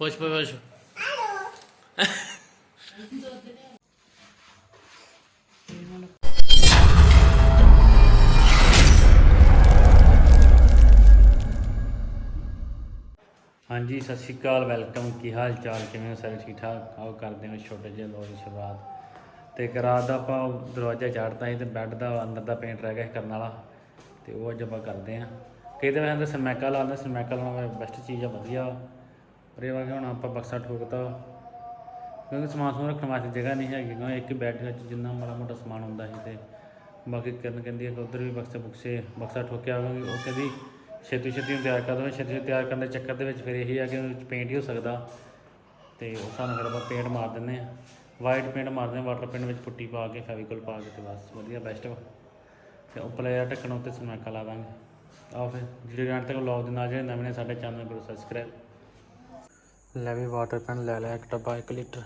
ਪੁੱਛ ਪੁੱਛ ਹਾਂਜੀ, ਸਤਿ ਸ਼੍ਰੀ ਅਕਾਲ, ਵੈਲਕਮ। ਕੀ ਹਾਲ ਚਾਲ? ਕਿਵੇਂ ਹੋ ਸਾਰੇ? ਠੀਕ ਠਾਕ? ਆਓ ਕਰਦੇ ਹਾਂ ਛੋਟੇ ਜਿਹੇ ਲੋਕ ਦੀ ਸ਼ੁਰੂਆਤ। ਤੇ ਇੱਕ ਰਾਤ ਦਾ ਆਪਾਂ ਦਰਵਾਜ਼ਾ ਚਾੜਤਾ ਸੀ ਤੇ ਬੈੱਡ ਦਾ, ਅੰਦਰ ਦਾ ਪੇਂਟ ਰਹਿ ਗਿਆ ਕਰਨ ਵਾਲਾ। ਤੇ ਉਹ ਅੱਜ ਆਪਾਂ ਕਰਦੇ ਹਾਂ। ਕਈ ਤਾਂ ਮੈਂ ਅੰਦਰ ਸਰਮੈਕਾ ਲਾਉਂਦਾ ਸਰਮੈਕਾ ਲਾਉਣਾ ਬੈਸਟ ਚੀਜ਼ ਆ, ਵਧੀਆ। ਪਰ ਇਹ ਵਾ ਕਿ ਹੁਣ ਆਪਾਂ ਬਕਸਾ ਠੋਕਤਾ। ਕਿਉਂਕਿ ਸਮਾਨ ਸਮੂਹ ਰੱਖਣ ਵਾਸਤੇ ਜਗ੍ਹਾ ਨਹੀਂ ਹੈਗੀ, ਕਿਉਂਕਿ ਇੱਕ ਹੀ ਬੈੱਡ ਵਿੱਚ ਜਿੰਨਾ ਮਾੜਾ ਮੋਟਾ ਸਮਾਨ ਹੁੰਦਾ ਸੀ ਤੇ ਬਾਕੀ ਕਰਨ ਕਹਿੰਦੀ ਹੈ ਕਿ ਉਧਰ ਵੀ ਬਕਸੇ ਬੁਕਸੇ, ਬਕਸਾ ਠੋਕਿਆ ਹੋਵੇ ਉਹ ਕਹਿੰਦੀ ਛੇਤੀ ਛੇਤੀ ਨੂੰ ਤਿਆਰ ਕਰ ਦੋ, ਛੇਤੀ ਛੇਤੀ ਤਿਆਰ ਕਰਨ ਦੇ ਚੱਕਰ ਦੇ ਵਿੱਚ ਫਿਰ ਇਹੀ ਆ ਕਿ ਉਹਦੇ ਵਿੱਚ ਪੇਂਟ ਹੀ ਹੋ ਸਕਦਾ। ਤੇ ਉਹ ਸਾਨੂੰ ਫਿਰ ਆਪਾਂ ਪੇਂਟ ਮਾਰ ਦਿੰਦੇ ਆ ਵਾਈਟ ਪੇਂਟ ਮਾਰਦੇ ਆ ਵਾਟਰ ਪੇਂਟ ਵਿੱਚ ਪੁੱਟੀ ਪਾ ਕੇ ਫੈਵੀਕਲ ਪਾ ਕੇ ਤੇ ਬਸ, ਵਧੀਆ ਬੈਸਟ ਵਾ। ਤੇ ਉੱਪਰ ਇਹ ਢੱਕਣ ਉੱਤੇ ਸਮੈਕਾ ਲਾ ਦਾਂਗੇ। ਆਓ ਫਿਰ ਜਿਹੜੇ ਗਾਂਟ ਤੱਕ ਵਲੌਗ ਦੇ ਨਾਲ ਜਿਹੜੇ ਨਵੇਂ ਨੇ ਸਾਡੇ ਚੈਨਲ ਨੂੰ ਕਰੋ ਸਬਸਕ੍ਰਾਈਬ ਲੈ ਵੀ ਵਾਟਰ ਪੈਨ ਲੈ ਲਿਆ ਇੱਕ ਡੱਬਾ 1 ਲੀਟਰ।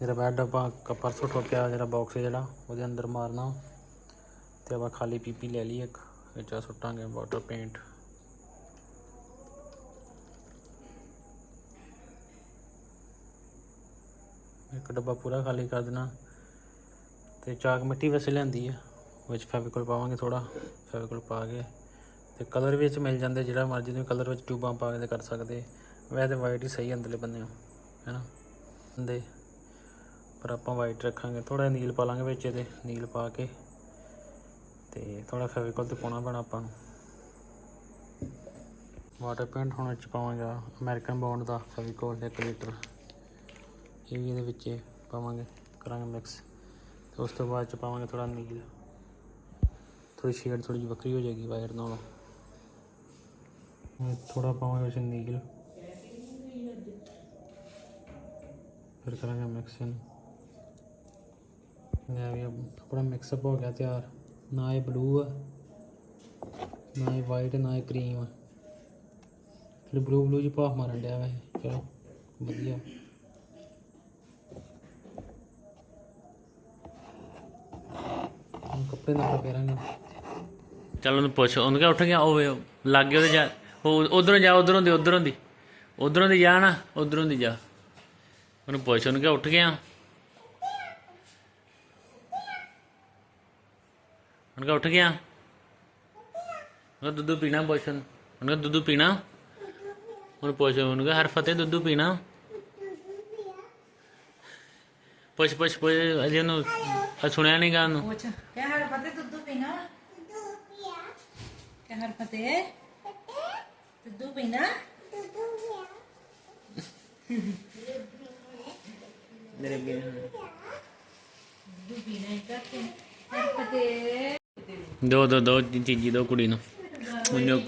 ਜਿਹੜਾ ਬੈਡ ਡੱਬਾ ਕ- ਪਰਸੋਂ ਠੋਕਿਆ, ਜਿਹੜਾ ਬਾਕਸ ਜਿਹੜਾ, ਉਹਦੇ ਅੰਦਰ ਮਾਰਨਾ। ਤੇ ਆਪਾਂ ਖਾਲੀ ਪੀਪੀ ਲੈ ਲਈ ਇੱਕ, ਵਿੱਚ ਆਹ ਸੁੱਟਾਂਗੇ ਵਾਟਰ ਪੇਂਟ ਇੱਕ ਡੱਬਾ ਪੂਰਾ ਖਾਲੀ ਕਰ ਦੇਣਾ। ਤੇ ਚਾਕ ਮਿੱਟੀ ਵੈਸੇ ਲਿਆਂਦੀ ਹੈ ਵਿੱਚ ਫੈਵੀਕੋਲ ਪਾਵਾਂਗੇ ਥੋੜਾ ਫੈਵੀਕੋਲ ਪਾ ਕੇ। ਤੇ ਕਲਰ ਵਿੱਚ ਮਿਲ ਜਾਂਦੇ, ਜਿਹੜਾ ਮਰਜ਼ੀ ਤੁਸੀਂ ਕਲਰ ਵਿੱਚ ਟਿਊਬਾਂ ਪਾ ਕੇ ਤੇ ਕਰ ਸਕਦੇ। ਵੈਸੇ ਤੇ ਵਾਈਟ ਹੀ ਸਹੀ ਅੰਦਰਲੇ ਬੰਨੇ ਨੂੰ, ਹੈਨਾ? ਦੇ, ਪਰ ਆਪਾਂ ਵਾਈਟ ਰੱਖਾਂਗੇ ਥੋੜਾ ਨੀਲ ਪਾ ਲਾਂਗੇ ਵਿੱਚ ਇਹਦੇ, ਨੀਲ ਪਾ ਕੇ, ਤੇ ਥੋੜਾ ਫੈਵੀਕੋਲ ਤੇ ਪਾਉਣਾ ਪੈਣਾ ਆਪਾਂ ਨੂੰ। ਵਾਟਰ ਪੇਂਟ ਹੁਣ 'ਚ ਪਾਵਾਂਗਾ ਅਮਰੀਕਨ ਬੌਂਡ ਦਾ ਫੈਵੀਕੋਲ 1 ਲੀਟਰ। ਇਹ ਵੀ ਇਹਦੇ ਵਿੱਚ ਪਾਵਾਂਗੇ, ਕਰਾਂਗੇ ਮਿਕਸ ਤੇ ਉਸ ਤੋਂ ਬਾਅਦ ਚ ਪਾਵਾਂਗੇ ਥੋੜਾ ਨੀਲ। ਥੋੜੀ ਸ਼ੇਡ ਥੋੜੀ ਜਿਹੀ ਵੱਖਰੀ ਹੋ ਜਾਏਗੀ ਵਾਇਰ ਨਾਲੋਂ। ਹੁਣ ਥੋੜਾ ਪਾਵਾਂਗੇ ਵਿੱਚ ਨੀਲ। ਫਿਰ ਕਰਾਂਗੇ ਮਿਕਸ ਇਹਨੂੰ। ਲੈ ਵੀ ਆਪਣਾ ਮਿਕਸਅਪ ਹੋ ਗਿਆ ਤਿਆਰ। ਨਾ ਇਹ ਬਲੂ ਆ, ਨਾ ਇਹ ਵਾਈਟ ਨਾ ਇਹ ਕਰੀਮ ਆ। ਫਿਰ ਬਲੂ ਬਲੂ ਜੀ ਭਾਫ ਮਾਰਨ ਡਿਆ ਵੈਸੇ। ਚਲੋ, ਵਧੀਆ। ਕੱਪੜੇ ਨਾਲ ਫੇਰਾਂਗੇ ਚੱਲ ਉਹਨੂੰ ਪੁੱਛ, ਉਹਨੂੰ ਕਿਹਾ ਉੱਠ ਗਿਆ, ਉਹ ਵੇ ਲੱਗ ਗਿਆ ਉਹਦੇ ਜਾ ਉਧਰੋਂ ਜਾ, ਉਧਰੋਂ ਦੀ ਉਧਰੋਂ ਦੀ। ਉਧਰੋਂ ਦੀ ਜਾ ਨਾ, ਉਧਰੋਂ ਦੀ ਜਾ। ਉਹਨੂੰ ਪੁੱਛ ਉਹਨੂੰ ਕਿਹਾ ਉੱਠ ਗਿਆ। ਉਹਨੂੰ ਕਿਹਾ ਉੱਠ ਗਿਆ। ਉਹ ਦੁੱਧ ਪੀਣਾ ਪੁੱਛ। ਉਹਨੂੰ ਉਹਨੂੰ ਦੁੱਧ ਪੀਣਾ। ਉਹਨੂੰ ਪੁੱਛ ਉਹਨੂੰ ਕਿਹਾ ਹਰ ਫਤਿਹ ਦੁੱਧ ਪੀਣਾ। ਪੁੱਛ ਪੁੱਛ ਪੁੱਛ ਅਜੇ ਉਹਨੂੰ ਆ ਸੁਣਿਆ ਨਹੀਂ ਗਾ ਉਹਨੂੰ। ਪੁੱਛ ਕਿਆ ਹਰ ਫਤੇ ਦੁੱਧ ਪੀਣਾ? ਕਿਆ ਹਰ ਫਤੇ ਦੁੱਧ ਪੀਣਾ? ਦੁੱਧ ਪੀਣਾ। ਹੀ ਕਰਕੇ ਦੋ ਦੋ ਦੋ ਚੀਜੀ, ਦੋ ਕੁੜੀ ਨੂੰ। ਉਹਨੂੰ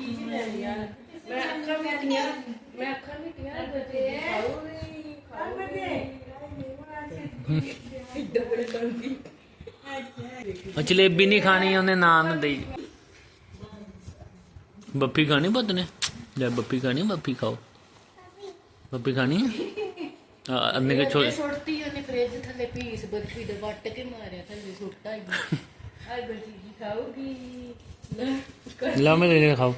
ਉਹ ਜਲੇਬੀ ਨਹੀਂ ਖਾਣੀ, ਉਹਨੇ ਨਾਨ ਦੇਈ। ਬੱਪੀ ਖਾਣੀ ਪੁੱਤ ਨੇ? ਲੈ ਬੱਪੀ ਖਾਣੀ ਬੱਪੀ ਖਾਓ। ਬੱਪੀ ਖਾਣੀ ਆ? ਅੰਨੇ ਕੇ ਛੋੜ ਫ੍ਰਿਜ ਥੱਲੇ ਪੀਸ ਬਰਫੀ ਦੇ ਵੱਟ ਕੇ ਮਾਰਿਆ ਥੱਲੇ ਸੁੱਟਤਾ ਹੀ। ਆਈ ਬਰਫੀ ਕੀ ਖਾਊਗੀ। ਲੈ ਲਾ ਮੈਂ ਲੈ ਖਾਓ।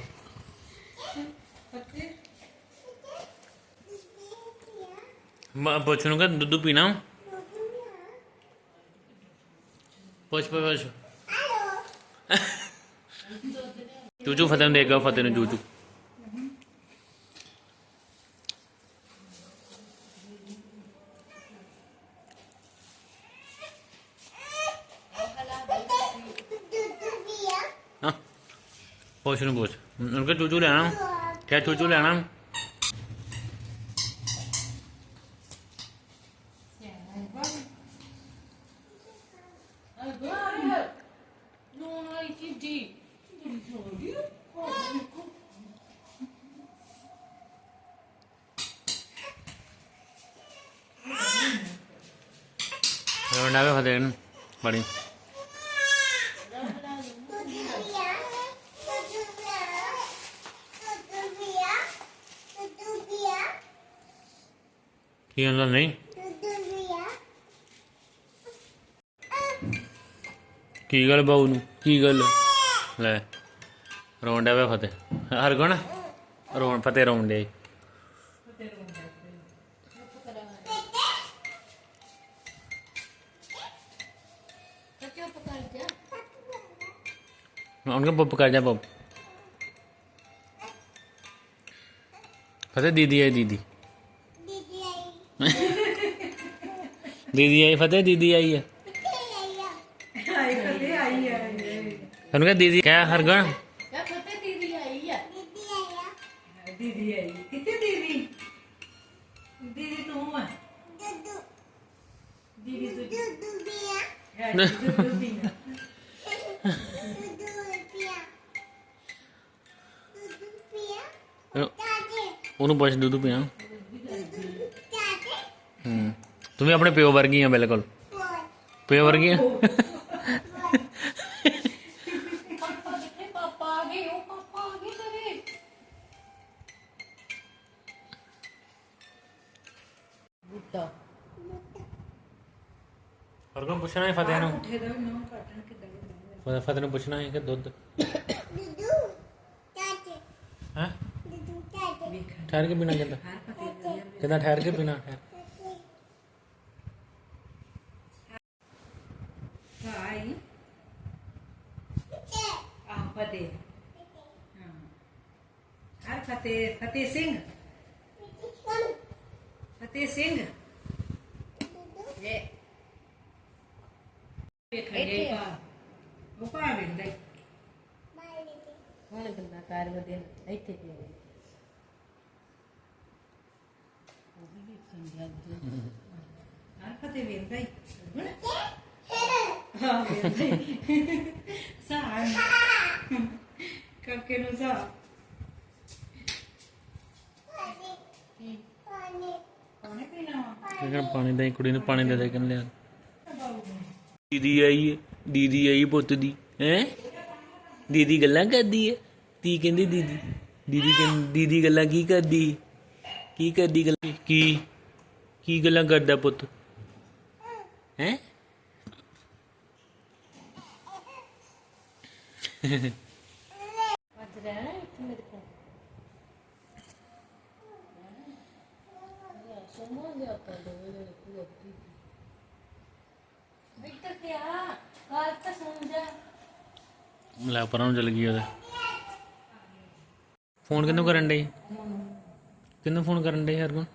ਮੈਂ ਪੁੱਛ ਨੂੰ ਕਿ ਦੁੱਧ ਪੀਣਾ? ਪੁੱਛ ਪੁੱਛ ਚੂਚੂ ਫਤਿਹ ਨੂੰ ਦੇਗਾ ਫਤਿਹ ਨੂੰ ਚੂਚੂ। ਹਾਂ। ਪੁੱਛ ਨੂੰ ਪੁੱਛ ਉਹਨਾਂ ਕਿ ਚੂਚੂ ਲੈਣਾ। ਕਿਆ ਚੂਚੂ ਲੈਣਾ। ਨੂਨ ਵਾਲੀ ਚੀਜ਼ੀ ਰੋਣਾ ਵੇ ਕੀ ਹੁੰਦਾ ਨਹੀਂ? ਕੀ ਗੱਲ ਬਾਉ ਨੂੰ? ਕੀ ਗੱਲ? ਲੈ, ਰੋਣ ਡਿਆ ਵੇ ਫਤਿਹ। ਹਰ ਗੁਣ ਰੋਣ, ਫਤਿਹ ਰੋਣ ਡੇ उनका पप कर जा पप फतेह दीदी है दीदी ਦੀਦੀ ਆਈ ਫਤਿਹ ਦੀਦੀ ਆਈ ਹੈ ਉਹਨੂੰ ਕਹ ਦੀਦੀ ਕਹਿ ਹਰਗੁਣ? ਯਾ ਫਤੇ ਦੀਦੀ ਆਈ ਆ? ਦੀਦੀ ਆਈ। ਕਿੱਥੇ ਦੀਦੀ? ਦੀਦੀ ਤੂੰ ਆ। ਦੀਦੀ ਤੂੰ ਹੈ ਦੁੱਧ ਪੀਣਾ ਉਹਨੂੰ ਪੁੱਛ ਦੁੱਧ ਪੀਣਾ ਹੂੰ। ਤੂੰ ਵੀ ਆਪਣੇ ਪਿਓ ਵਰਗੀ ਆ ਬਿਲਕੁਲ। ਪਿਓ ਵਰਗੀ ਆ ਪਾਪਾ ਕਿੱਥੇ ਪਾਪਾ ਆ ਗਏ ਉਹ ਪਾਪਾ ਆ ਗਏ ਤੇਰੇ ਬੁੱਟਾ ਪੁੱਛਣਾ ਹੈ? ਫਤਿਹ ਨੂੰ ਫਤਿਹ ਫਤਿਹ ਨੂੰ ਪੁੱਛਣਾ ਹੈ ਕਿ ਦੁੱਧ? ਹੈ? ਠਹਿਰ ਕੇ ਪੀਣਾ ਕਹਿੰਦਾ। ਕਹਿੰਦਾ ਠਹਿਰ ਕੇ ਪੀਣਾ ਠਹਿਰ ਹਾਈ ਆ ਫਤਿਹ ਹਾਂ ਹਰ ਫਤਿਹ ਫਤਿਹ ਸਿੰਘ ਫਤਿਹ ਸਿੰਘ ਇਹ ਵੇਖਣੇ ਪਾ ਉਹ ਪਾ ਵੇਂਦਾ ਹੁਣ ਗੱਲਾਂ ਕਰ ਵਧੇ ਇੱਥੇ ਪਈ ਉਹ ਵੀ ਵੇਖਣ ਗਿਆ ਜੀ ਹਰ ਫਤਿਹ ਵੇਂਦਾ ਹੀ ਹਾਂ ਵੇਂਦਾ ਹੀ ਸਾਹ ਕਾਕੇ ਨੂੰ ਸਾਹ ਪਾਣੀ ਪੀਣਾ ਵਾ? ਪਾਣੀ ਦੇ ਕੁੜੀ ਨੂੰ ਪਾਣੀ ਦੇ ਦੇ ਕਹਿੰਦੇ ਲਿਆ ਦੀਦੀ ਆਈ ਹੈ ਦੀਦੀ ਆਈ ਪੁੱਤ ਦੀ ਹੈ? ਦੀਦੀ ਗੱਲਾਂ ਕਰਦੀ ਹੈ ਕੀ ਕਹਿੰਦੀ ਦੀਦੀ ਦੀਦੀ ਕਹਿੰਦੀ ਦੀਦੀ ਗੱਲਾਂ ਕੀ ਕਰਦੀ ਕੀ ਕਰਦੀ ਗੱਲਾਂ? ਕੀ ਕੀ ਗੱਲਾਂ ਕਰਦਾ ਪੁੱਤ? ਹੈ ਅੱਜ ਰਹਿਣਾ ਇੱਥੇ ਮੇਰੇ ਕੋਲ ਸੋਮਾ ਲਿਆ ਤਾਂ ਦੋ ਪੂਰਾ ਇੱਧਰ ਤੇ ਆ ਗੱਲ ਤਾਂ ਸੁਣ ਜਾ ਲੈ ਪਰਾਂ ਨੂੰ ਚਲ ਗਈ ਉਹਦੇ। ਫੋਨ ਕਿਹਨੂੰ ਕਰਨ ਡੇ ਕਿਹਨੂੰ ਫੋਨ ਕਰਨ ਡੇ ਹਰਗੁਣ?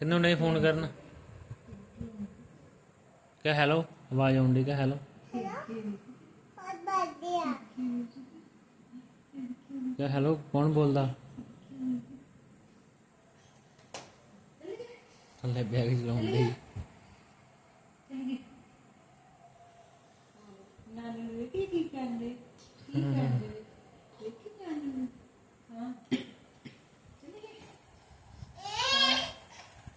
ਕਿਹਨੂੰ ਨਹੀਂ ਫੋਨ ਕਰਨ? ਕਹ ਹੈਲੋ ਆਵਾਜ਼ ਆਉਂਦੀ ਕਹ ਹੈਲੋ ਕਹ ਹੈਲੋ ਕੌਣ ਬੋਲਦਾ? ਥੱਲੇ ਬੈਗ ਚਲਾਉਂਦੀ ਨਾਨੀ ਨੂੰ ਕੀ ਕੀ ਕਹਿੰਦੇ? ਕੀ ਕਹਿੰਦੇ? ਦੇਖੀ ਨਾਨੀ ਨੂੰ? ਹਾਂ।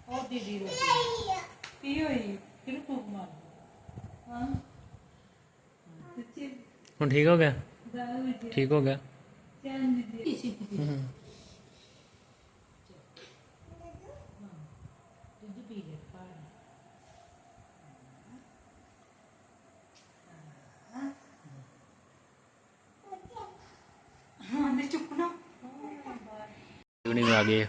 ਉਹ ਦੀਦੀ ਰੋਟੀ ਕੀ ਹੋਈ? ਫਿਰ ਭੁੱਖ ਮਾਰ? ਹਾਂ। ਸੱਚੀ? ਹੁਣ ਠੀਕ ਹੋ ਗਿਆ? ਠੀਕ ਹੋ ਗਿਆ? ਚੈਨ ਦੀਦੀ ਦੁੱਧ ਪੀ ਲੈ ਪਾ ਹਾਂ ਮੈਂ ਚੁੱਪ ਨਾ ਇਵਨਿੰਗ ਆ ਗਏ।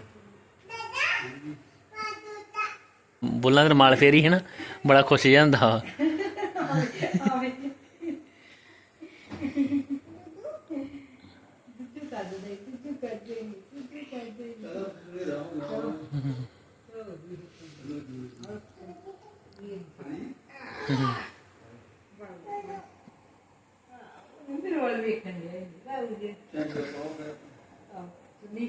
ਬੋਲਾਂ ਤੇ ਮਾਲ ਫੇਰੀ ਹੈ ਨਾ, ਬੜਾ ਖੁਸ਼ ਜਿਹਾ ਮੇਰੇ ਵੱਲ ਵੇਖਣ ਦੇ ਬਾਬੂ ਜੀ ਆ। ਕਿੰਨੀ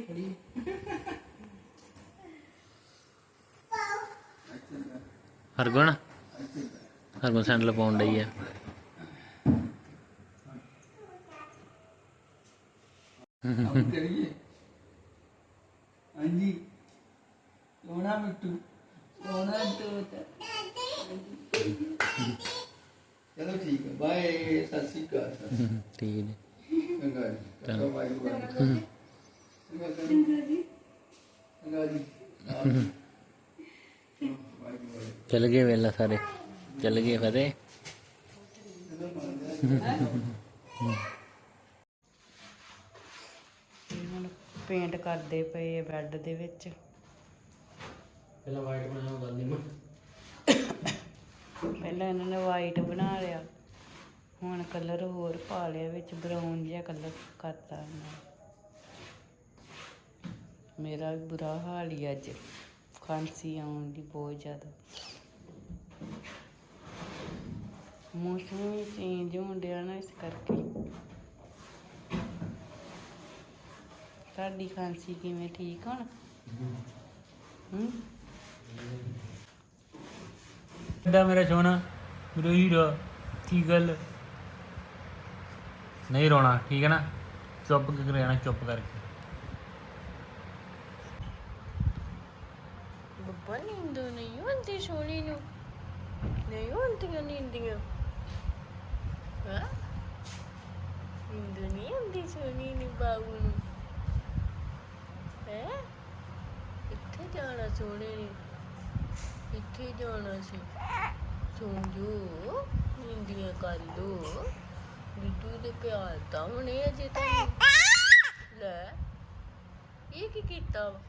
ਹਰਗੁਣ? ਹਰਗੁਣ ਸੈਂਡਲ ਪਾਉਣ ਲਈ ਹੈ ਕਰੀਏ ਲੋਣਾ ਮਿੱਟੂ। ਲੋਣਾ ਤੋਤ ਚਲੋ ਠੀਕ ਹੈ ਬਾਏ। ਸਤਿ ਸ਼੍ਰੀ ਅਕਾਲ। ਠੀਕ ਹੈ ਚੰਗਾ ਬਾਏ ਚੱਲ ਗਏ ਵੇਲਾ ਸਾਰੇ। ਚੱਲ ਗਏ ਫਤਿਹ। ਹੁਣ ਪੇਂਟ ਕਰਦੇ ਪਏ ਆ ਬੈੱਡ ਦੇ ਵਿੱਚ। ਪਹਿਲਾਂ ਵਾਈਟ ਬਣਾਉਣਾ ਗੱਲ ਨਹੀਂ ਪਹਿਲਾਂ ਇਹਨਾਂ ਨੇ ਵਾਈਟ ਬਣਾ ਲਿਆ। ਹੁਣ ਕਲਰ ਹੋਰ ਪਾ ਲਿਆ ਵਿੱਚ ਬਰਾਊਨ ਜਿਹਾ ਕਲਰ ਕਰਤਾ ਇਹਨਾਂ ਨੇ। ਮੇਰਾ ਵੀ ਬੁਰਾ ਹਾਲ ਹੀ ਅੱਜ। ਖਾਂਸੀ ਆਉਣ ਦੀ ਬਹੁਤ ਜ਼ਿਆਦਾ। ਮੌਸਮ ਵੀ ਚੇਂਜ ਹੋਣ ਡਿਆ ਨਾ ਇਸ ਕਰਕੇ। ਤੁਹਾਡੀ ਖਾਂਸੀ ਕਿਵੇਂ, ਠੀਕ ਹੁਣ? ਹੂੰ। ਕਿੱਦਾਂ ਮੇਰਾ ਸੋਹਣਾ? ਮੇਰਾ ਹੀਰਾ ਕੀ ਗੱਲ? ਨਹੀਂ ਰੋਣਾ, ਠੀਕ ਹੈ ਨਾ? ਚੁੱਪ ਕਰ ਰਹਿਣਾ, ਚੁੱਪ ਕਰਕੇ। ਬੱਬਾ ਨੀਂਦ ਨਹੀਂ ਹੁੰਦੀ ਸੋਣੀ ਨੂੰ ਨਹੀਂ ਹੁੰਦੀਆਂ ਨੀਂਦੀਆਂ ਹਾਂ ਨੀਂਦ ਨਹੀਂ ਹੁੰਦੀ ਸੋਣੀ ਨੂੰ। ਬਾਬੂ ਨੂੰ ਹੈ? ਇੱਥੇ ਜਾਣਾ ਸੋਣੇ ਨੇ। ਇੱਥੇ ਜਾਣਾ ਸੀ ਸੌਂ ਜੋ ਕਰ ਲੋ ਬਿੱਟੂ ਦੇ ਪਿਆਰ ਤਾਂ ਹੁਣੇ ਅਜੇ ਤੱਕ। ਲੈ, ਇਹ ਕੀ ਕੀਤਾ ਵਾ?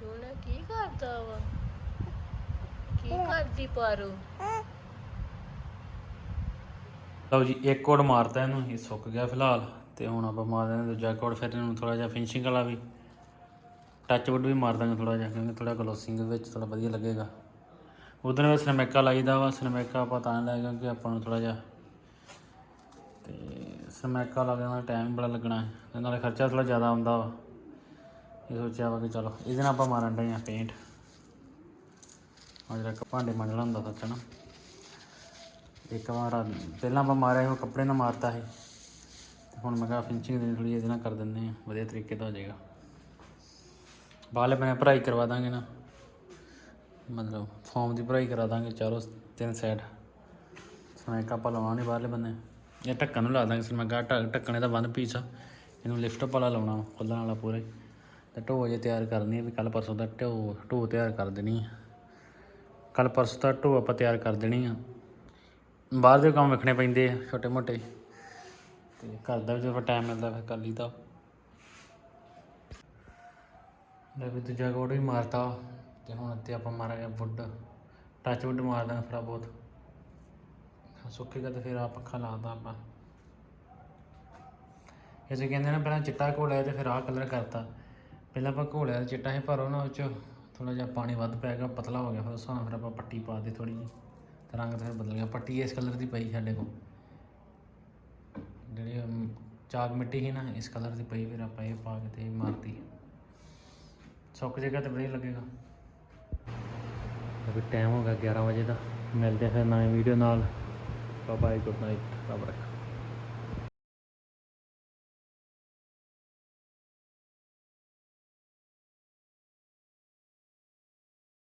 ਸੋਨਾ ਕੀ ਕਰਦਾ ਵਾ? ਕੀ ਕਰਦੀ ਪਾਰੋ? ਲਓ ਜੀ, ਇੱਕ ਕੋਡ ਮਾਰਤਾ ਇਹਨੂੰ, ਇਹ ਸੁੱਕ ਗਿਆ ਫਿਲਹਾਲ, ਤੇ ਹੁਣ ਆਪਾਂ ਮਾਰ ਦਿੰਦੇ ਦੂਜਾ ਕੋਡ ਫਿਰ ਇਹਨੂੰ ਥੋੜਾ ਜਿਹਾ ਫਿਨਿਸ਼ਿੰਗ ਵਾਲਾ ਵੀ। ਟੱਚ ਵੁੱਡ ਵੀ ਮਾਰ ਦਾਂਗੇ ਥੋੜਾ ਜਿਹਾ, ਕਿਉਂਕਿ ਥੋੜਾ ਗਲੋਸਿੰਗ ਵਿੱਚ ਥੋੜਾ ਵਧੀਆ ਲੱਗੇਗਾ। ਉਦੋਂ ਵੀ ਸਿਨਮੈਕਾ ਲਾਈਦਾ ਵਾ, ਸਿਨਮੈਕਾ ਆਪਾਂ ਤਾਂ ਲਾਇਆ ਕਿਉਂਕਿ ਆਪਾਂ ਨੂੰ ਥੋੜਾ ਜਿਹਾ ਤੇ ਸਿਨਮੈਕਾ ਲੱਗਣ ਦਾ ਟਾਈਮ ਬੜਾ ਲੱਗਣਾ ਹੈ ਨਾਲੇ ਖਰਚਾ ਥੋੜਾ ਜ਼ਿਆਦਾ ਆਉਂਦਾ ਵਾ। ਇਹ ਸੋਚਿਆ ਵਾ ਕਿ ਚਲੋ ਇਹਦੇ ਨਾਲ ਆਪਾਂ ਮਾਰਨ ਡੇ ਆ ਪੇਂਟ ਆ ਜਿਹੜਾ ਭਾਂਡੇ ਮੰਡਲਾ ਹੁੰਦਾ ਸੱਚ ਨਾ। ਇੱਕ ਵਾਰ ਪਹਿਲਾਂ ਆਪਾਂ ਮਾਰਿਆ ਸੀ, ਉਹ ਕੱਪੜੇ ਨਾਲ ਮਾਰਤਾ ਸੀ। ਹੁਣ ਮੈਂ ਕਿਹਾ ਫਿਨਿਸ਼ਿੰਗ ਦੇ ਥੋੜੀ ਇਹਦੇ ਨਾਲ ਕਰ ਦਿੰਦੇ ਆ ਵਧੀਆ ਤਰੀਕੇ ਦਾ ਹੋ ਜਾਏਗਾ। ਬਾਹਲੇ ਮੈਂ ਭਰਾਈ ਕਰਵਾ ਦਾਂਗੇ ਨਾ। ਮਤਲਬ ਫਾਰਮ ਦੀ ਭਰਾਈ ਕਰਾ ਦਾਂਗੇ ਚਾਰੋਂ ਤਿੰਨ ਸਾਈਡ ਸਮੈਕ ਆਪਾਂ ਲਾਉਣਾ ਨਹੀਂ ਬਾਹਰਲੇ ਬੰਨੇ ਇਹ ਢੱਕਣ ਨੂੰ ਲਾ ਦਾਂਗੇ ਸਮੈਕਾ ਢੱਕਣੇ ਦਾ ਵਨ ਪੀਸ ਆ। ਇਹਨੂੰ ਲਿਫਟ ਵਾਲਾ ਲਾਉਣਾ ਖੁੱਲਣ ਵਾਲਾ ਪੂਰੇ ਤੇ ਢੋ ਜੇ ਤਿਆਰ ਕਰਨੀ ਹੈ ਵੀ ਕੱਲ ਪਰਸੋਂ ਦਾ ਢੋ ਢੋ ਤਿਆਰ ਕਰ ਦੇਣੀ ਹੈ ਕੱਲ ਪਰਸੋਂ ਦਾ ਢੋ ਆਪਾਂ ਤਿਆਰ ਕਰ ਦੇਣੀ ਆ। ਬਾਹਰ ਦੇ ਕੰਮ ਵੇਖਣੇ ਪੈਂਦੇ ਆ ਛੋਟੇ ਮੋਟੇ। ਤੇ ਘਰ ਦਾ ਵੀ ਜਦੋਂ ਟਾਈਮ ਮਿਲਦਾ ਫਿਰ ਕਰ ਲਈਦਾ। ਲੈ ਵੀ ਦੂਜਾ ਕੋਡ ਵੀ ਮਾਰਤਾ। ਤੇ ਹੁਣ ਇੱਥੇ ਆਪਾਂ ਮਾਰਾਂਗੇ ਵੁੱਡ ਟੱਚ ਵੁੱਡ ਮਾਰ ਦਾਂਗੇ ਥੋੜਾ ਬਹੁਤ। ਸੁੱਕੇਗਾ ਤੇ ਫਿਰ ਆ ਪੱਖਾ ਲਾਦਾ ਆਪਾਂ। ਇਸੇ ਕਹਿੰਦੇ ਨੇ ਪਹਿਲਾਂ ਚਿੱਟਾ ਘੋਲਿਆ ਤੇ ਫਿਰ ਆਹ ਕਲਰ ਕਰਤਾ। ਪਹਿਲਾਂ ਆਪਾਂ ਘੋਲਿਆ ਤੇ ਚਿੱਟਾ ਸੀ, ਪਰ ਉਹਨਾਂ ਵਿੱਚ ਥੋੜਾ ਜਿਹਾ ਪਾਣੀ ਵੱਧ ਪੈ ਗਿਆ, ਪਤਲਾ ਹੋ ਗਿਆ, ਫਿਰ ਉਸ ਹਿਸਾਬ ਨਾਲ ਫਿਰ ਆਪਾਂ ਪੱਟੀ ਪਾ ਦੇ ਥੋੜੀ ਜਿਹੀ। ਤੇ ਰੰਗ ਤਾਂ ਫਿਰ ਬਦਲ ਗਿਆ। ਪੱਟੀ ਇਸ ਕਲਰ ਦੀ ਪਈ ਸਾਡੇ ਕੋਲ। ਜਿਹੜੀ ਚਾਕ ਮਿੱਟੀ ਸੀ ਨਾ, ਇਸ ਕਲਰ ਦੀ ਪਈ, ਫਿਰ ਆਪਾਂ ਇਹ ਪਾ ਕੇ ਤੇ ਮਾਰਤੀ। ਸੁੱਕ ਜੇਗਾ ਤੇ ਵਧੀਆ ਲੱਗੇਗਾ। ਅਭੀ ਟਾਈਮ ਹੋ ਗਿਆ 11 ਵਜੇ ਦਾ। ਮਿਲਦੇ ਫਿਰ ਨਵੀਂ ਵੀਡੀਓ ਨਾਲ। ਬਾਏ ਗੁੱਡ ਨਾਈਟ ਰੱਬ ਰੱਖਾ।